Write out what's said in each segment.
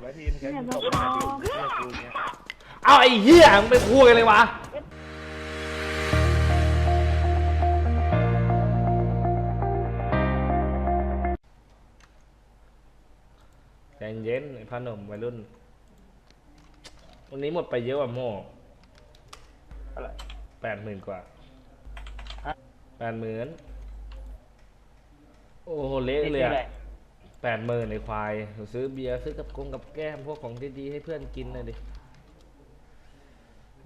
ไว้ทีมแค่ตกมาดิเลือกกูเนี่ยเอาไอ้เหี้ยมึงไปพูดกันเลยวะใจเย็นไอ้พ่อหนุ่มวัยรุ่น วันนี้หมดไปเยอะกว่าโม่อะไรแปดหมื่นกว่าแปดหมื่นโอ้โหเละเลยอะ แปดหมื่นในควายซื้อเบียร์ซื้อกับกงกับแก้มพวกของดีๆให้เพื่อนกินหน่อยดิ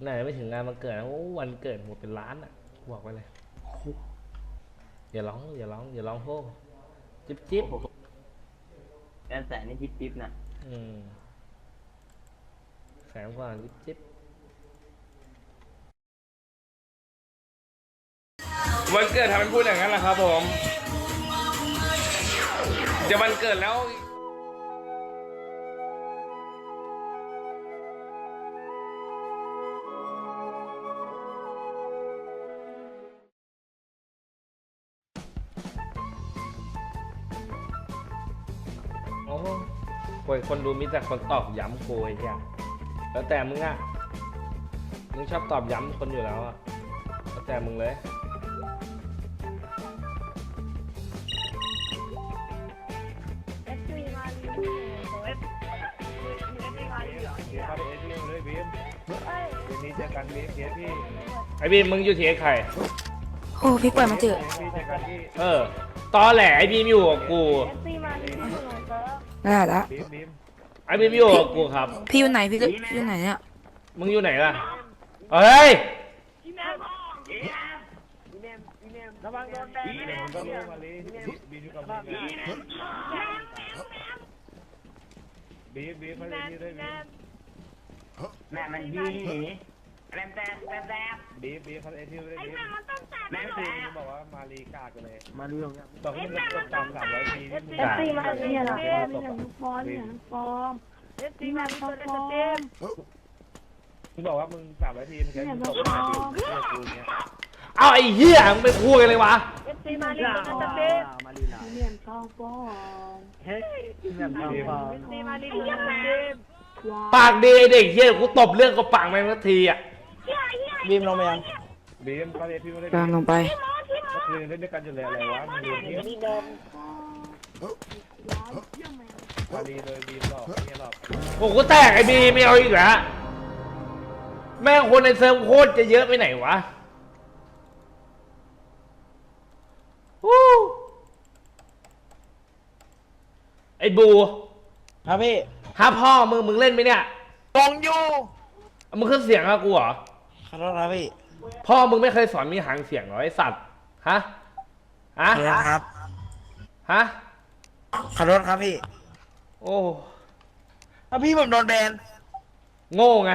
ไหนไม่ถึงงานมันเกิดโอ้วันเกิดหมดเป็นล้านอะบอกไว้เลยอย่าร้องอย่าร้องอย่าร้องโฮจิ๊บจิ๊บแสนแสนนี่จิ๊บจิ๊บนะอืมแสนกว่าจิ๊บจิ๊บวันเกิดทำเป็นพูดอย่างนั้นแหละครับผม จะวันเกิดแล้วโอ้โหคนคนดูมีแต่คนตอบย้ำกูไอ้เหี้ยแล้วแต่มึงอะ มึงชอบตอบย้ำคนอยู่แล้วอะ แล้วแต่มึงเลย มเดี๋ยวนี้เจอกันบีมเดี๋ยวพี่ไอ้บีมมึงอยู่ทีไอ้ไข่โอ้พี่ปล่อยมาเจอ พี่เจอกันที่เออตอแหลไอ้บีมอยู่กับกูได้ละบีมบีมไอ้บีมอยู่กับกูครับ พี่อยู่ไหนพี่ก็พี่อยู่ไหนเนี่ยมึงอยู่ไหนล่ะเฮ้ยระวังโดนแบนบีมก็รู้มาลีบีมอยู่กับมึงบีมบีมมาเลยที่ด้วยบีม แม่มันยีหนีแรมแซมแรมแซมบีมบีมเขาเอทีเอ็มเลยบีมแม่งแซคือมมึงบอกว่ามาลีกากันเลยมาเรื่องเนี่ยตอนที่มึงกดตามสามร้อยทีนี่มึงเอฟซีมาเนี่ยเหรอมีแต่ฟอนเนี่ยฟอร์มเอฟซีมาฟอร์มมึงบอกว่ามึงสามร้อยทีมึงแค่ตกมาดิเลือกกูเนี่ยเอาไอ้เหี้ยมึงไปพูดกันเลยวะเอฟซีมาลีนสเต็ปมาลีลาเหรียญทองฟอร์มเฮ้ยแม่ทองฟองเอฟซีมาลีนสเต็ป ปากดีไอ้เด็กเหี้ยกูตบเรื่องกับปากแม่งสักทีอะบีมลงไปยังบีมเขาเอทีเอ็มเลยกำลังลงไปเมื่อคืนเล่นด้วยกันอยู่เลยอะไรวะมึงดูนี่มาลีเลยบีมหลอกเนี่ยหลอกโอ้กูแตกไอ้บีไม่เอาอีกแล้วแม่งคนในเซิร์ฟโคตรจะเยอะไปไหนวะวู้ไอ้บูครับพี่ ฮะพ่อมึงมึงเล่นไหมเนี่ยกงอยู่มึงขึ้นเสียงอะกูเหรอ ขอโทษครับพี่พ่อมึงไม่เคยสอนมีหางเสียงเหรอไอสัตว์ ฮะ ฮะ ขอโทษครับฮะ ขอโทษครับพี่โอ้ ถ้าพี่ผมโดนแบนโง่ไง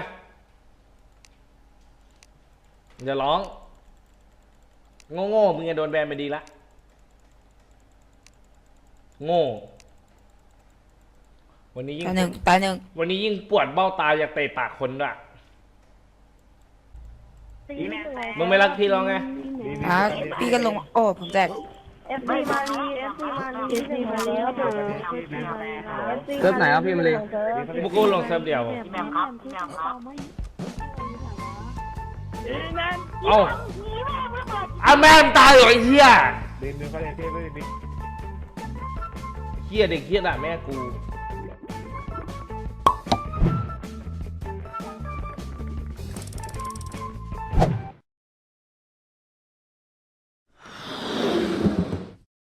อย่าร้อง โง่โง่ๆมึงจะโดนแบนไปดีละ โง่ วันนี้ยิ่งตายหนึ่งตายหนึ่งวันนี้ยิ่งปวดเบ้าตาอยากเตะปากคนด้วยมึงไม่รักพี่ร้องไงอะพี่ก็ลง โอ้ ผมแตกเอฟซีมาลีเอฟซีมาลีเอฟซีมาลีเอฟซีมาลีเซิร์ฟไหนครับพี่มาลีพวกกูลงเซิร์ฟเดียวเอ้าเอาแม่งตายเหรอไอ้เหี้ยบีมบีมเขาเอทีเอ็มเลยบีมเหี้ยเด็กเหี้ยด่าแม่กู